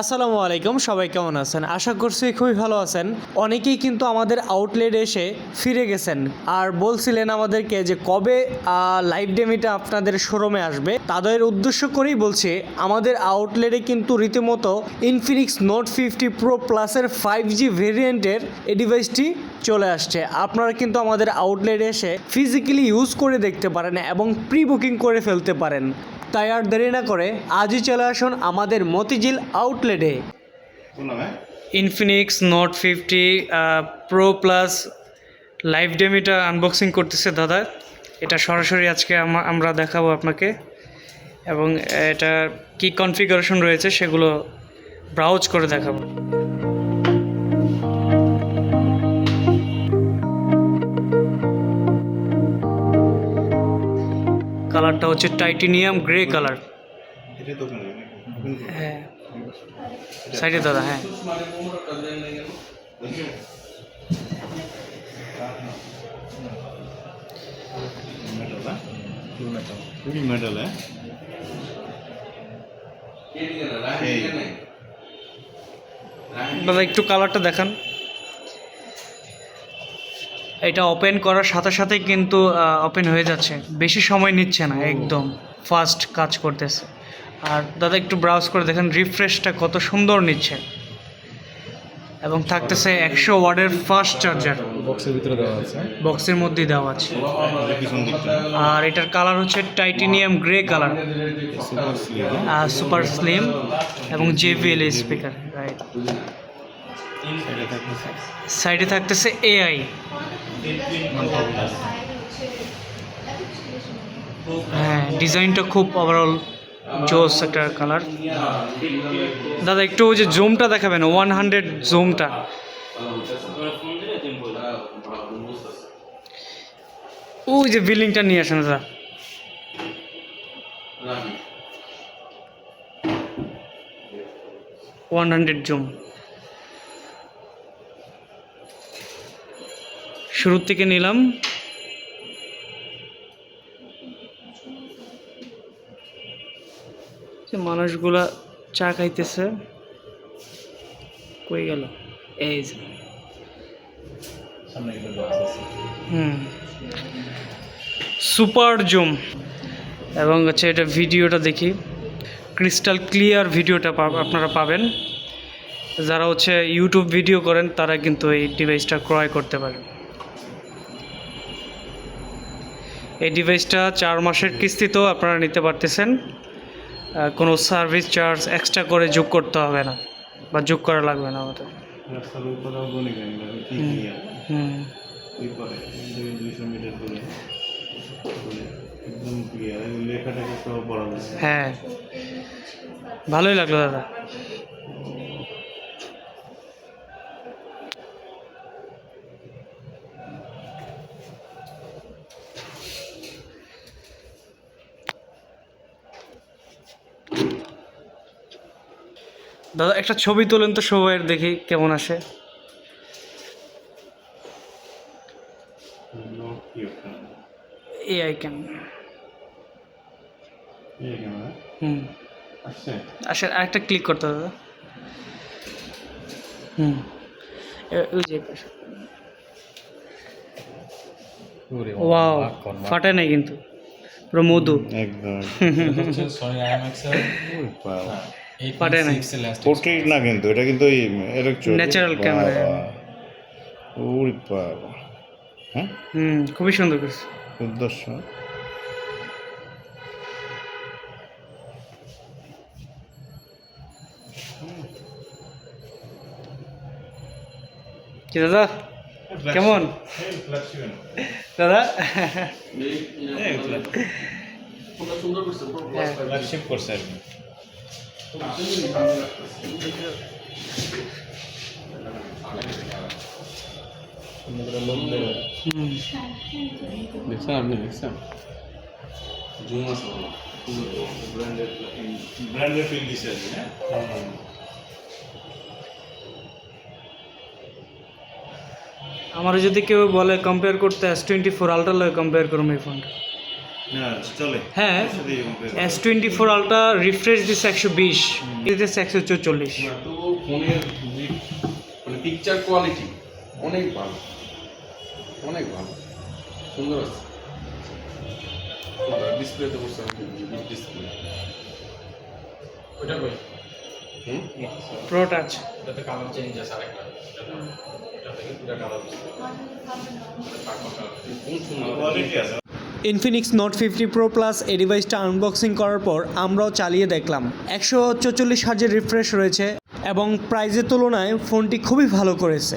আসসালামু আলাইকুম, সবাই কেমন আছেন? আশা করছি খুবই ভালো আছেন। অনেকেই কিন্তু আমাদের আউটলেট এসে ফিরে গেছেন। আর বলছিলেন আমাদেরকে যে কবে লাইভ ডেমিটা আপনাদের শোরুমে আসবে। তাদের উদ্দেশ্য করেই বলছি, আমাদের আউটলেটে কিন্তু রীতিমতো ইনফিনিক্স নোট ফিফটি প্রো প্লাসের ফাইভ জি ভেরিয়েন্টের এই ডিভাইসটি চলে আসছে। আপনারা কিন্তু আমাদের আউটলেটে এসে ফিজিক্যালি ইউজ করে দেখতে পারেন এবং প্রি বুকিং করে ফেলতে পারেন। তাই আর দেরি না করে আজই চলে আসুন আমাদের মতিঝিল আউটলেটে। Infinix note fifty pro plus live ডেমিটা unboxing করতেছে দাদা। এটা সরাসরি আজকে আমা- আমরা দেখাবো আপনাকে। এবং এটা কি কনফিগারেশন রয়েছে সেগুলো ব্রাউজ করে দেখাবো। কালারটা হচ্ছে টাইটেনিয়াম গ্রে কালার। এটা তো ওখানে ওখানে তো। হ্যাঁ। সাইডে দাদা হ্যাঁ। মেটাল না ফুল মেটাল ফুল মেটাল হ্যাঁ এই দাদা, একটু কালারটা দেখান। এটা ওপেন করার সাথে সাথে কিন্তু ওপেন হয়ে যাচ্ছে। বেশি সময় নিচ্ছে না একদম ফাস্ট কাজ করতেছে। আর দাদা একটু ব্রাউজ করে দেখেন রিফ্রেশটা কত সুন্দর নিচ্ছে। এবং থাকতেছে একশো ওয়ার্ডের ফাস্ট চার্জার বক্সের ভিতরে দেওয়া আছে। বক্সের মধ্যেই দেওয়া আছে। আর এটার কালার হচ্ছে titanium grey colour super slim এবং জেভিএল স্পিকার রাইট সাইডে থাকতেছে। এআই হ্যাঁ ডিজাইনটা খুব ওভারঅল জোস একটা কালার দাদা, একটু ওই যে জুমটা দেখাবেন ওয়ান হান্ড্রেড জুমটা ওই যে বিল্ডিংটা নিয়ে আসেন, দাদা। ওয়ান হান্ড্রেড জুম শুরুর থেকে নিলাম। যে মানুষগুলা চা খাইতেছে কই গেল? এই যে। হুম। Super zoom. এবং হচ্ছে এটা ভিডিওটা দেখি। ক্রিস্টাল ক্লিয়ার ভিডিওটা আপনারা পাবেন। যারা হচ্ছে ইউটিউব ভিডিও করেন তারা কিন্তু এই ডিভাইসটা ক্রয় করতে পারেন। এই ডিভাইসটা চার মাসের কিস্তিতেও আপনারা নিতে পারতেছেন। কোনো সার্ভিস চার্জ এক্সট্রা করে যোগ করতে হবে না বা যোগ করা লাগবে না আমাদের। হ্যাঁ। ভালোই লাগল গানি দাদা একটা ছবি তোলেন তো সবাইয়ের দেখি কেমন আসে। নোট কি ওখানে এই আইকেন এই ক্যামেরা হুম। আসছে? আসে আরেকটা ক্লিক করতে হবে দাদা। হুম। ওই যে ওয়াও ফাটে নাই কিন্তু। পুরো মধু। একদম। নাই। পোর্ট্রেট না কিন্তু এটা কিন্তু ইলেকট্রিক Natural camera। ওরে বাবা হ্যাঁ হুম খুবই সুন্দর করেছে উদ্দেশ্য কি দাদা কেমন দাদা হ্যাঁ ফ্ল্যাগশিপ করছে আর কি হুম দেখছেন আপনি দেখছেন ব্র্যান্ডের ফিল দিছে আর কি হ্যাঁ আমার যদি কেউ বলে কম্পেয়ার করতে এস টোয়েন্টি ফোর আলট্রা লয় কম্পেয়ার করুন এই ফোনটা হ্যাঁ চলে। হ্যাঁ। S twenty four ultra refresh দিচ্ছে একশো বিশ দিতেছে একশো চৌচল্লিশ। তো ফোনের মানে পিকচার কোয়ালিটি অনেক ভালো। অনেক ভালো। সুন্দর আছে। ডিসপ্লেতে ডিসপ্লে ওইটা কই? প্রো টাচ এটাতে কালার চেঞ্জ আছে আরেকটা। কোয়ালিটি আছে Infinix note fifty pro plus এই ডিভাইসটা আনবক্সিং করার পর আমরাও চালিয়ে দেখলাম। একশো চৌচল্লিশ হাজার রিফ্রেশ রয়েছে এবং প্রাইজের তুলনায় ফোনটি খুবই ভালো করেছে।